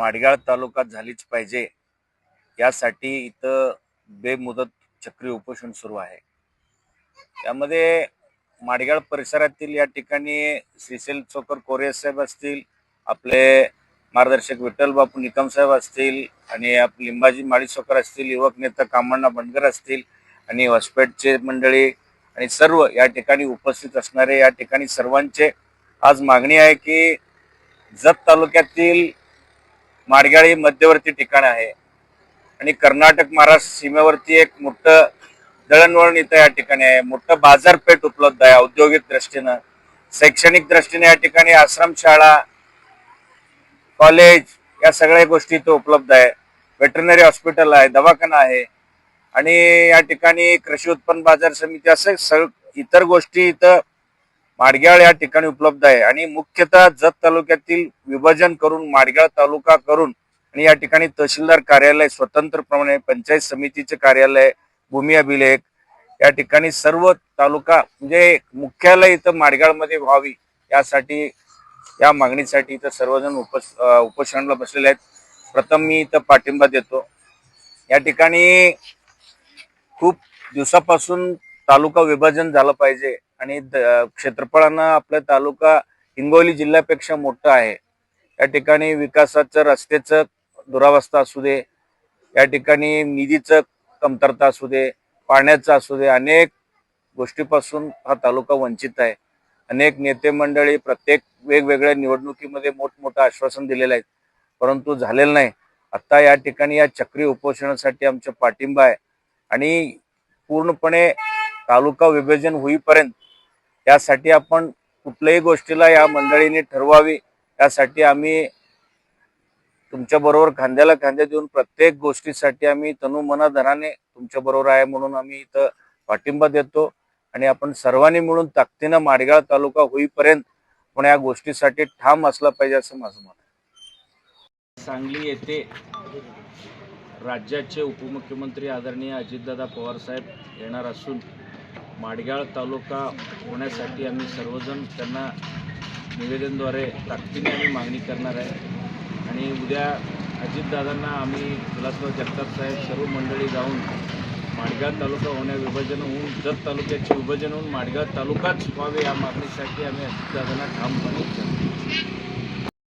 माडगाळ तालुक्यात झालीच पाहिजे. यासाठी इथं बेमुदत चक्री उपोषण सुरू आहे. त्यामध्ये माडगाळ परिसरातील या ठिकाणी श्रीशैल चोकर कोरे साहेब असतील आपले मार्गदर्शक विठ्ठल बापू निकम साहेब असतील आणि आप लिंबाजी माळीसोकर असतील युवक नेता कामण्णा बनगर असतील आणि हॉस्पेटचे मंडळी आणि सर्व या ठिकाणी उपस्थित असणारे या ठिकाणी सर्वांचे आज मागणी आहे की जत तालुक्यातील माडगाळी मध्यवर्ती ठिकाण आहे. आणि कर्नाटक महाराष्ट्र सीमेवरती एक मोठं दळणवळण इथं या ठिकाणी आहे. मोठं बाजारपेठ उपलब्ध आहे औद्योगिक दृष्टीनं. शैक्षणिक दृष्टीने या ठिकाणी आश्रमशाळा कॉलेज या सगळ्या गोष्टी इथं उपलब्ध आहे. वेटरनरी हॉस्पिटल आहे दवाखाना आहे. आणि या ठिकाणी कृषी उत्पन्न बाजार समिती असं सग इतर गोष्टी इथं माडग्याळ या ठिकाणी उपलब्ध आहे. आणि मुख्यतः जत तालुक्यातील विभाजन करून माडग्याळ तालुका करून आणि या ठिकाणी तहसीलदार कार्यालय स्वतंत्रप्रमाणे पंचायत समितीचे कार्यालय भूमी अभिलेख या ठिकाणी सर्व तालुका म्हणजे मुख्यालय इथं माडगाळमध्ये व्हावी यासाठी या मागणीसाठी इथं सर्वजण उपस उपोषणाला बसलेले आहेत. प्रथम मी इथं पाठिंबा देतो. या ठिकाणी खूप दिवसापासून तालुका विभाजन झालं पाहिजे. आणि द- क्षेत्रफळानं आपला तालुका हिंगोली जिल्ह्यापेक्षा मोठा आहे. या ठिकाणी विकासाचं रस्त्याचं दुरावस्था असू दे या ठिकाणी निधीचं कमतरता असू दे पाण्याचं असू दे अनेक गोष्टीपासून हा तालुका वंचित आहे. अनेक नेते मंडळी प्रत्येक वेगवेगळ्या निवडणुकीमध्ये मोठमोठं आश्वासन दिलेलं आहे. परंतु झालेलं नाही. आता या ठिकाणी या चक्री उपोषणासाठी आमचा पाठिंबा आहे. आणि पूर्णपणे तालुका विभाजन होईपर्यंत यासाठी आपण कुठल्याही गोष्टीला या मंडळीने ठरवावी यासाठी आम्ही तुमच्या बरोबर खांद्याला खांद्या देऊन प्रत्येक गोष्टीसाठी आम्ही तनु धनाने तुमच्या बरोबर आहे म्हणून आम्ही इथं पाठिंबा देतो आणि आपण सर्वांनी मिळून ताकदीनं माडगाळ तालुका होईपर्यंत पण या गोष्टीसाठी ठाम असला पाहिजे असं माझं मत आहे. सांगली येथे राज्याचे उपमुख्यमंत्री आदरणीय अजितदादा पवारसाहेब येणार असून माडगाळ तालुका होण्यासाठी आम्ही सर्वजण त्यांना निवेदनद्वारे ताकदीने आम्ही मागणी करणार आहे. आणि उद्या अजितदादांना आम्ही विलासराव जगताप साहेब सर्व मंडळी जाऊन माडगाव तालुका होण्या विभाजन होऊन जत तालुक्याचे विभाजन होऊन माडगाव तालुकाच व्हावे या मागणीसाठी आम्ही अजितदादांना ठामपणे विचारतो